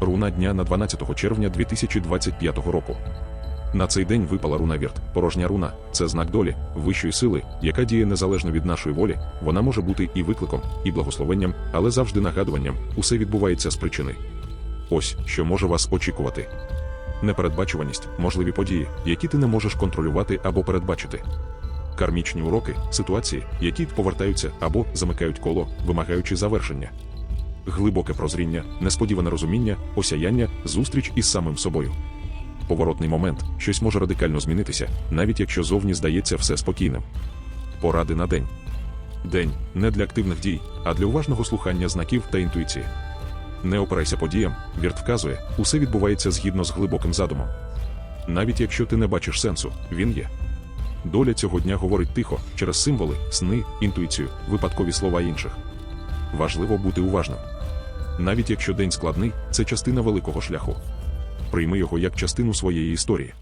руна дня на 12 червня 2025 року. На цей день випала руна Вірт, порожня руна це знак долі, вищої сили, яка діє незалежно від нашої волі. Вона може бути і викликом, і благословенням, але завжди нагадуванням. Усе відбувається з причини. Ось що може вас очікувати. Непередбачуваність, можливі події, які ти не можеш контролювати або передбачити. Кармічні уроки, ситуації, які повертаються або замикають коло, вимагаючи завершення. Глибоке прозріння, несподіване розуміння, осяяння, зустріч із самим собою. Поворотний момент, щось може радикально змінитися, навіть якщо зовні здається все спокійним. Поради на день. День не для активних дій, а для уважного слухання знаків та інтуїції. Не опирайся подіям, вірт вказує, усе відбувається згідно з глибоким задумом. Навіть якщо ти не бачиш сенсу, він є. Доля цього дня говорить тихо, через символи, сни, інтуїцію, випадкові слова інших. Важливо бути уважним. Навіть якщо день складний, це частина великого шляху. Прийми його як частину своєї історії.